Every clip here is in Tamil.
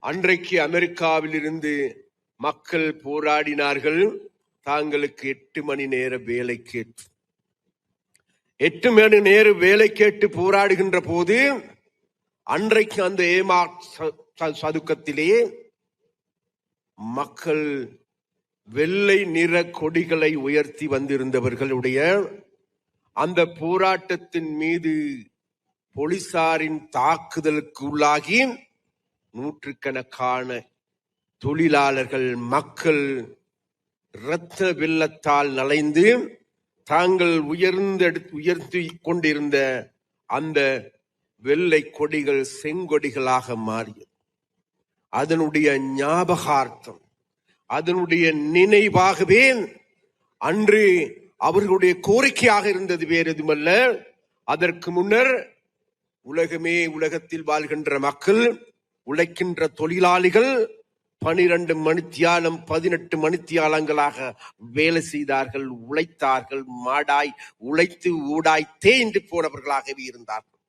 அன்றைக்கு அமெரிக்காவிலிருந்து மக்கள் போராடினார்கள். தாங்களுக்கு எட்டு மணி நேர வேலை கேட்டு. எட்டு மணி நேர வேலை கேட்டு போராடுகின்ற போது அன்றைக்கு அந்த ஏமா ச- ச- சதுக்கத்திலே மக்கள் வெள்ளை நிற கொடிகளை உயர்த்தி வந்திருந்தவர்களுடைய அந்த போராட்டத்தின் மீது போலீசாரின் தாக்குதலுக்கு உள்ளாகி நூற்றுக்கணக்கான தொழிலாளர்கள் மக்கள் இரத்த வெள்ளத்தால் நலைந்து தாங்கள் உயர்ந்த உயர்த்தி கொண்டிருந்த அந்த வெள்ளை கொடிகள் செங்கொடிகளாக மாறியது. அதனுடைய ஞாபகார்த்தம் அதனுடைய நினைவாகவே அன்று அவர்களுடைய கோரிக்கையாக இருந்தது வேறு எதுமல்ல அதற்கு முன்னர் உலகமே உலகத்தில் வாழ்கின்ற மக்கள் உழைக்கின்ற தொழிலாளிகள் பனிரெண்டு மணித்தியாலம் பதினெட்டு மணித்தியாலங்களாக வேலை செய்தார்கள் உழைத்தார்கள் மாடாய் உழைத்து ஊடாய் தேய்ந்து போனவர்களாகவே இருந்தார்கள்.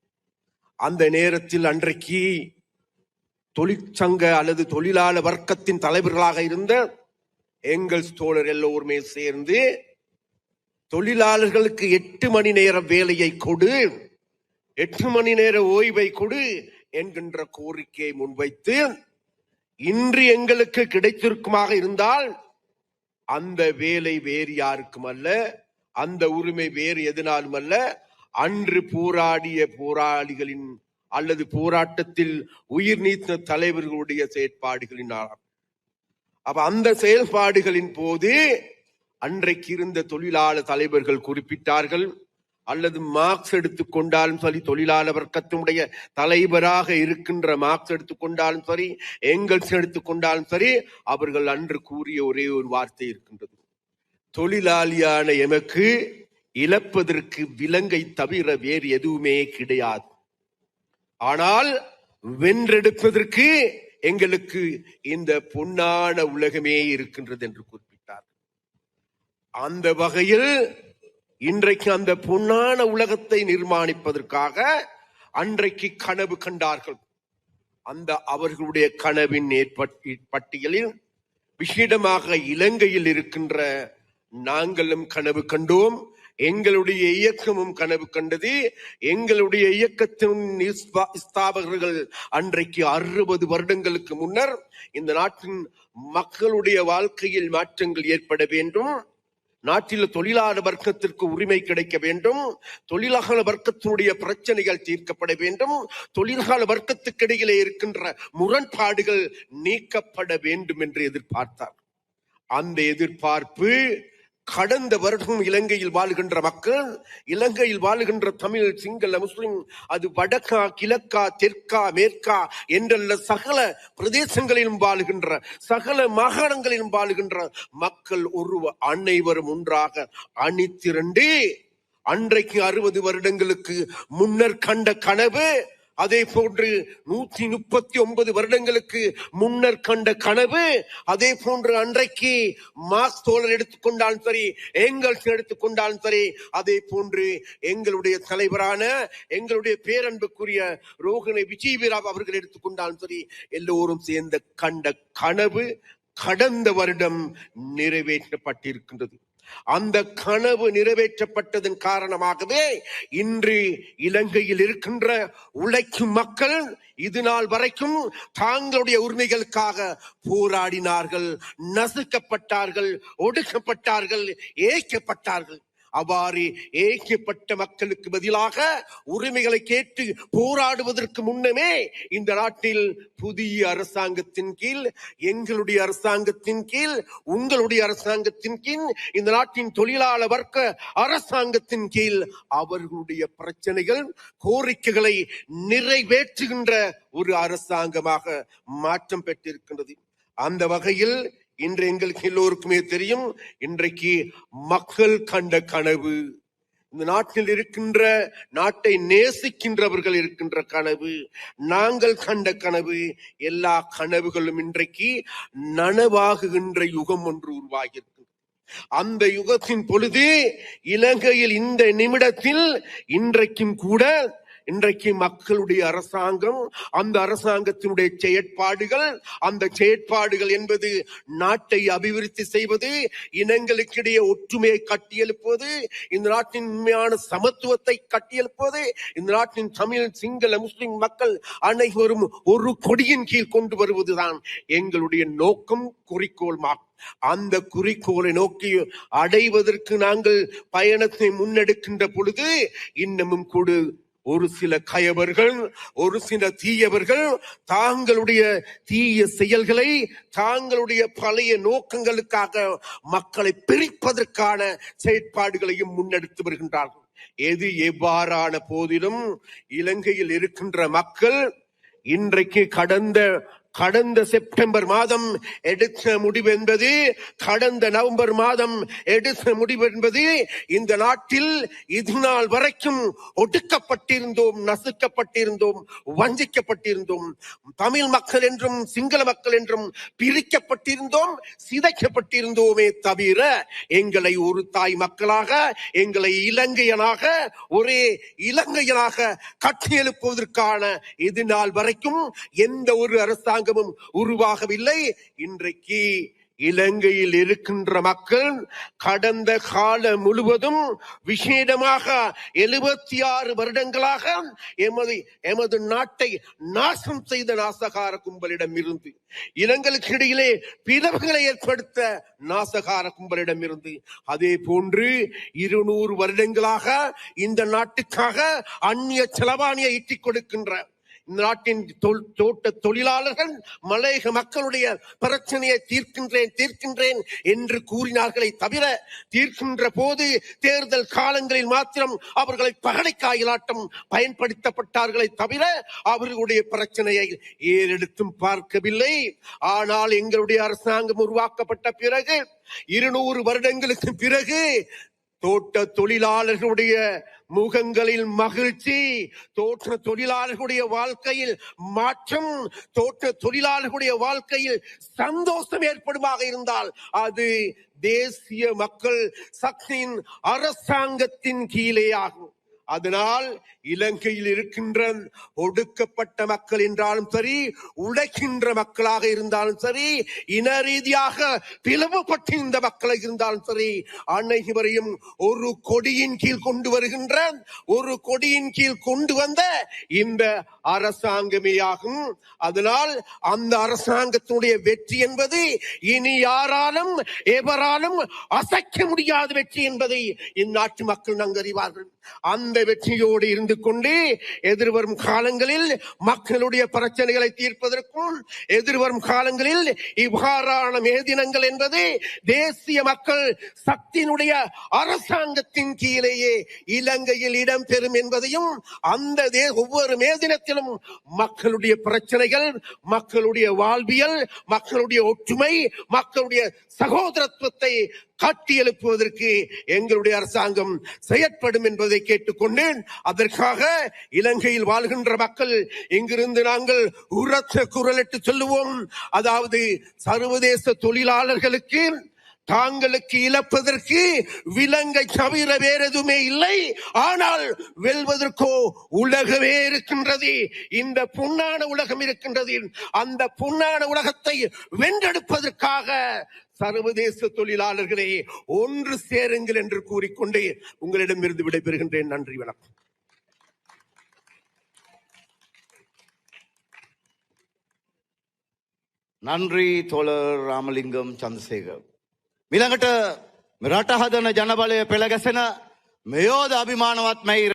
அந்த நேரத்தில் அன்றைக்கு தொழிற்சங்க அல்லது தொழிலாளர் வர்க்கத்தின் தலைவர்களாக இருந்த எங்கள் தோழர் எல்லோருமே சேர்ந்து தொழிலாளர்களுக்கு எட்டு மணி நேர வேலையை கொடு எட்டு மணி நேர ஓய்வை கொடு என்கின்ற கோரிக்கையை முன்வைத்து இன்று எங்களுக்கு கிடைத்திருக்குமாக இருந்தால் அந்த வேலை வேறு யாருக்கும் அல்ல அந்த உரிமை வேறு எதனாலும் அல்ல. அன்று போராடிய போராளிகளின் அல்லது போராட்டத்தில் உயிர் நீத்த தலைவர்களுடைய செயற்பாடுகளின் அப்ப அந்த செயல்பாடுகளின் போது அன்றைக்கு இருந்த தொழிலாளர் தலைவர்கள் குறிப்பிட்டார்கள் அல்லது மார்க்ஸ் எடுத்துக்கொண்டாலும் சரி தொழிலாளர் வர்க்கத்தினுடைய தலைவராக இருக்கின்ற மார்க்ஸ் எடுத்துக்கொண்டாலும் சரி எங்கல்ஸ் எடுத்துக்கொண்டாலும் சரி அவர்கள் அன்று கூறிய ஒரே ஒரு வார்த்தை இருக்கின்றது. தொழிலாளியான எமக்கு இழப்பதற்கு விலங்கை தவிர வேறு எதுவுமே கிடையாது. ஆனால் வென்றெடுப்பதற்கு எங்களுக்கு இந்த பொன்னான உலகமே இருக்கின்றது என்று குறிப்பிட்டார். அந்த வகையில் இன்றைக்கு அந்த பொன்னான உலகத்தை நிர்மாணிப்பதற்காக அன்றைக்கு கனவு கண்டார்கள். அந்த அவர்களுடைய கனவின் ஏற்பட்- பட்டியலில் விஷேடமாக இலங்கையில் இருக்கின்ற நாங்களும் கனவு கண்டோம் எங்களுடைய இயக்கமும் கனவு கண்டது எங்களுடைய இயக்கத்தின் ஸ்தாபகர்கள் அன்றைக்கு அறுபது வருடங்களுக்கு முன்னர் இந்த நாட்டின் மக்களுடைய வாழ்க்கையில் மாற்றங்கள் ஏற்பட வேண்டும். நாட்டில் தொழிலாளர் வர்க்கத்திற்கு உரிமை கிடைக்க வேண்டும். தொழிலாளர் வர்க்கத்தினுடைய பிரச்சனைகள் தீர்க்கப்பட வேண்டும். தொழிலாளர் வர்க்கத்துக்கு இடையிலே இருக்கின்ற முரண்பாடுகள் நீக்கப்பட வேண்டும் என்று எதிர்பார்த்தார். அந்த எதிர்பார்ப்பு கடந்த வருடம் இலங்கையில் வாழுகின்ற மக்கள் இலங்கையில் வாழுகின்ற தமிழ் சிங்கள முஸ்லிம் அது வடக்கா கிழக்கா தெற்கா மேற்கா என்றல்ல சகல பிரதேசங்களிலும் வாழுகின்ற சகல மாகாணங்களிலும் வாழுகின்ற மக்கள் ஒரு அனைவரும் ஒன்றாக அணித்திரண்டு அன்றைக்கு அறுபது வருடங்களுக்கு முன்னர் கண்ட கனவு அதே போன்று நூத்தி முப்பத்தி ஒன்பது வருடங்களுக்கு முன்னர் கண்ட கனவு அதே போன்று அன்றைக்கு மாஸ் தோழர் எடுத்துக்கொண்டாலும் சரி எங்கல்ஸ் எடுத்துக்கொண்டாலும் சரி அதே போன்று எங்களுடைய தலைவரான எங்களுடைய பேரன்புக்குரிய ரோகணை விஜய்விராவ் அவர்கள் எடுத்துக்கொண்டாலும் சரி எல்லோரும் சேர்ந்த கண்ட கனவு கடந்த வருடம் நிறைவேற்றப்பட்டிருக்கின்றது. அந்த கனவு நிறைவேற்றப்பட்டதன் காரணமாகவே இன்று இலங்கையில் இருக்கின்ற உழைக்கும் மக்கள் இது நாள் வரைக்கும் தாங்களுடைய உரிமைகளுக்காக போராடினார்கள் நசுக்கப்பட்டார்கள் ஒடுக்கப்பட்டார்கள் ஏய்க்கப்பட்டார்கள். அவ்வாறு ஏகப்பட்ட மக்களுக்கு பதிலாக உரிமைகளை கேட்டு போராடுவதற்கு முன்னமே இந்த நாட்டில் புதிய அரசாங்கத்தின் கீழ் எங்களுடைய அரசாங்கத்தின் கீழ் உங்களுடைய அரசாங்கத்தின் கீழ் இந்த நாட்டின் தொழிலாள வர்க்க அரசாங்கத்தின் கீழ் அவர்களுடைய பிரச்சனைகள் கோரிக்கைகளை நிறைவேற்றுகின்ற ஒரு அரசாங்கமாக மாற்றம் பெற்றிருக்கின்றது. அந்த வகையில் இன்று எங்களுக்கு எல்லோருக்குமே தெரியும் இன்றைக்கு மக்கள் கண்ட கனவு. இந்த நாட்டில் இருக்கின்ற நாட்டை நேசிக்கின்றவர்கள் இருக்கின்ற கனவு நாங்கள் கண்ட கனவு எல்லா கனவுகளும் இன்றைக்கு நனவாகுகின்ற யுகம் ஒன்று உருவாகிறது அந்த யுகத்தின் பொழுது இலங்கையில் இந்த நிமிடத்தில் இன்றைக்கும் கூட இன்றைக்கு மக்களுடைய அரசாங்கம் அந்த அரசாங்கத்தினுடைய செயற்பாடுகள் அந்த செயற்பாடுகள் என்பது நாட்டை அபிவிருத்தி செய்வது இனங்களுக்கிடையே ஒற்றுமையை கட்டியெழுப்புவது இந்த நாட்டின் உண்மையான சமத்துவத்தை கட்டியெழுப்புவது இந்த நாட்டின் தமிழ் சிங்கள முஸ்லிம் மக்கள் அனைவரும் ஒரு கொடியின் கீழ் கொண்டு வருவதுதான் எங்களுடைய நோக்கம் குறிக்கோள் அந்த குறிக்கோளை நோக்கி அடைவதற்கு நாங்கள் பயணத்தை முன்னெடுக்கின்ற பொழுது இன்னமும் கூட ஒரு சில கயவர்கள் ஒரு சில தீயவர்கள் தாங்களுடைய தீய செயல்களை தாங்களுடைய பழைய நோக்கங்களுக்காக மக்களை பிரிப்பதற்கான செயற்பாடுகளையும் முன்னெடுத்து வருகின்றார்கள். எது எவ்வாறான போதிலும் இலங்கையில் இருக்கின்ற மக்கள் இன்றைக்கு கடந்த கடந்த செப்டம்பர் மாதம் எடுத்த முடிவு என்பது கடந்த நவம்பர் மாதம் எடுத்த முடிவு என்பது இந்த நாட்டில் இது நாள் வரைக்கும் ஒடுக்கப்பட்டிருந்தோம் நசுக்கப்பட்டிருந்தோம் வஞ்சிக்கப்பட்டிருந்தோம். தமிழ் மக்கள் என்றும் சிங்கள மக்கள் என்றும் பிரிக்கப்பட்டிருந்தோம் சிதைக்கப்பட்டிருந்தோமே தவிர எங்களை ஒரு தாய் மக்களாக எங்களை இலங்கையனாக ஒரே இலங்கையனாக கட்டியெழுப்புவதற்கான இது நாள் வரைக்கும் எந்த ஒரு அரசாங்கமும் உருவாகவில்லை. இன்றைக்கு இலங்கையில் இருக்கின்ற மக்கள் கடந்த காலம் முழுவதும் விசேடமாக எழுபத்தி ஆறு வருடங்களாக எமது எமது நாட்டை நாசம் செய்த நாசகார கும்பலிடம் இருந்து இனங்களுக்கு இடையிலே பிளவுகளை ஏற்படுத்த நாசகார கும்பலிடம் இருந்து அதே போன்று இருநூறு வருடங்களாக இந்த நாட்டுக்காக அந்நிய செலவாணியை ஈட்டிக் கொடுக்கின்ற நாட்டின் தோட்ட தொழிலாளர்கள் மலையக மக்களுடைய பிரச்சனையை தீர்க்கின்றேன் தீர்க்கின்றேன் என்று கூறினார்களே தவிர தீர்க்கின்ற போது தேர்தல் காலங்களில் மாத்திரம் அவர்களை பகடைக்காயலாட்டம் பயன்படுத்தப்பட்டார்களே தவிர அவர்களுடைய பிரச்சனையை ஏறெடுத்தும் பார்க்கவில்லை. ஆனால் எங்களுடைய அரசாங்கம் உருவாக்கப்பட்ட பிறகு இருநூறு வருடங்களுக்கு பிறகு தோட்ட தொழிலாளர்களுடைய முகங்களில் மகிழ்ச்சி தோற்ற தொழிலாளர்களுடைய வாழ்க்கையில் மாற்றம் தோற்ற தொழிலாளர்களுடைய வாழ்க்கையில் சந்தோஷம் ஏற்படுமாக இருந்தால் அது தேசிய மக்கள் சக்தியின் அரசாங்கத்தின் கீழே ஆகும். அதனால் இலங்கையில் இருக்கின்ற ஒடுக்கப்பட்ட மக்கள் என்றாலும் சரி உழைக்கின்ற மக்களாக இருந்தாலும் சரி இன ரீதியாக பிளவுபட்டிருந்த மக்களாக இருந்தாலும் சரி அனைவரையும் ஒரு கொடியின் கீழ் கொண்டு வருகின்ற ஒரு கொடியின் கீழ் கொண்டு வந்த இந்த அரசாங்கமே ஆகும் அதனால் அந்த அரசாங்கத்தினுடைய வெற்றி என்பது இனி யாராலும் எவராலும் அசைக்க முடியாத வெற்றி என்பதை இந்நாட்டு மக்கள் நன்கு அறிவார்கள் அந்த வெற்றியோடு இருந்து கொண்டு எதிர்வரும் காலங்களில் மக்களுடைய பிரச்சனைகளை தீர்ப்பதற்கும் எதிர்வரும் காலங்களில் இவ்வாறான மேதினங்கள் என்பது தேசிய மக்கள் சக்தியினுடைய அரசாங்கத்தின் கீழேயே இலங்கையில் இடம்பெறும் என்பதையும் அந்த தே- ஒவ்வொரு மேதினத்திலும் மக்களுடைய பிரச்சனைகள் மக்களுடைய வாழ்வியல் மக்களுடைய ஒற்றுமை மக்களுடைய சகோதரத்துவத்தை காட்டி எழுப்புவதற்கு எங்களுடைய அரசாங்கம் செயற்படும் என்பதை கேட்டுக்கொண்டேன். அதற்காக இலங்கையில் வாழ்கின்ற மக்கள் இங்கிருந்து நாங்கள் உரத்த குரலிட்டு சொல்லுவோம். அதாவது சர்வதேச தொழிலாளர்களுக்கு தாங்களுக்கு இழப்பதற்கு விலங்கை தவிர வேற எதுவுமே இல்லை. ஆனால் வெல்வதற்கோ உலகமே இருக்கின்றது. இந்த புண்ணான உலகம் இருக்கின்றது. அந்த புண்ணான உலகத்தை வென்றெடுப்பதற்காக சர்வதேச தொழிலாளர்களே ஒன்று சேருங்கள் என்று கூறிக்கொண்டு உங்களிடமிருந்து விடைபெறுகின்றேன் நன்றி வணக்கம் නන්රී තොල රාමලිංගම් චන්දසේක. මිළඟට රට හදන ජනබලය පෙළගැසෙන මෙයෝද අභිමානවත් මැයි